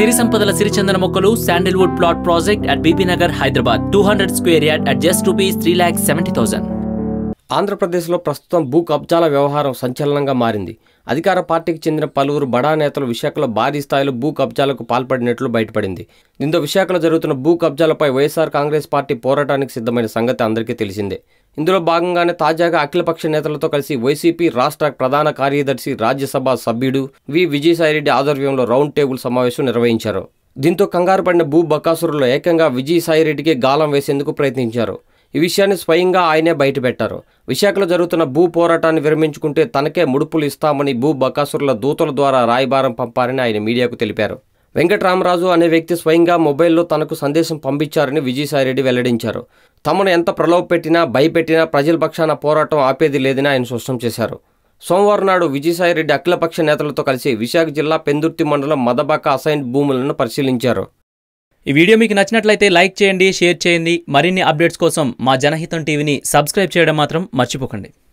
సిరి సంపదల సిరిచందన మొక్కలు sandalwood plot project at Bibinagar Hyderabad two hundred square yard at just rupees three lakh seventy thousand ఆంధ్రప్రదేశ్లో ప్రస్తుతం భూ కబ్జాల వ్యవహారం సంచలనంగా మారింది. అధికార పార్టీకి చెందిన పలువురు బడా నేతలు విశాఖలో భారీ స్థాయిలో భూ కబ్జాలకు పాల్పడినట్లు బయటపడింది. దీంతో విశాఖలో జరుగుతున్న భూ కబ్జాలపై వైఎస్ఆర్ కాంగ్రెస్ పార్టీ పోరాటానికి సిద్ధమైన సంగతి అందరికీ తెలిసిందే. ఇందులో భాగంగానే తాజాగా అఖిలపక్ష నేతలతో కలిసి వైసీపీ రాష్ట్ర ప్రధాన కార్యదర్శి రాజ్యసభ సభ్యుడు వి విజయసాయిరెడ్డి ఆధ్వర్యంలో రౌండ్ టేబుల్ సమావేశం నిర్వహించారు. దీంతో కంగారు పడిన భూ బకాసురులు ఏకంగా విజయసాయిరెడ్డికి గాలం వేసేందుకు ప్రయత్నించారు. ఈ విషయాన్ని స్వయంగా ఆయనే బయటపెట్టారు. విశాఖలో జరుగుతున్న భూ పోరాటాన్ని విరమించుకుంటే తనకే ముడుపులు ఇస్తామని భూ బకాసురుల దూతల ద్వారా రాయబారం పంపారని ఆయన మీడియాకు తెలిపారు. వెంకటరామరాజు అనే వ్యక్తి స్వయంగా మొబైల్లో తనకు సందేశం పంపించారని విజయసాయిరెడ్డి వెల్లడించారు. తమను ఎంత ప్రలోభ పెట్టినా భయపెట్టినా ప్రజల పక్షాన పోరాటం ఆపేది లేదని ఆయన స్పష్టం చేశారు. సోమవారం నాడు విజయసాయిరెడ్డి అఖిలపక్ష నేతలతో కలిసి విశాఖ జిల్లా పెందుర్తి మండలం మదబాక అసైన్ భూములను పరిశీలించారు. ఈ వీడియో మీకు నచ్చినట్లయితే లైక్ చేయండి షేర్ చేయండి. మరిన్ని అప్డేట్స్ కోసం మా జనహితం టీవీని సబ్స్క్రైబ్ చేయడం మాత్రం మర్చిపోకండి.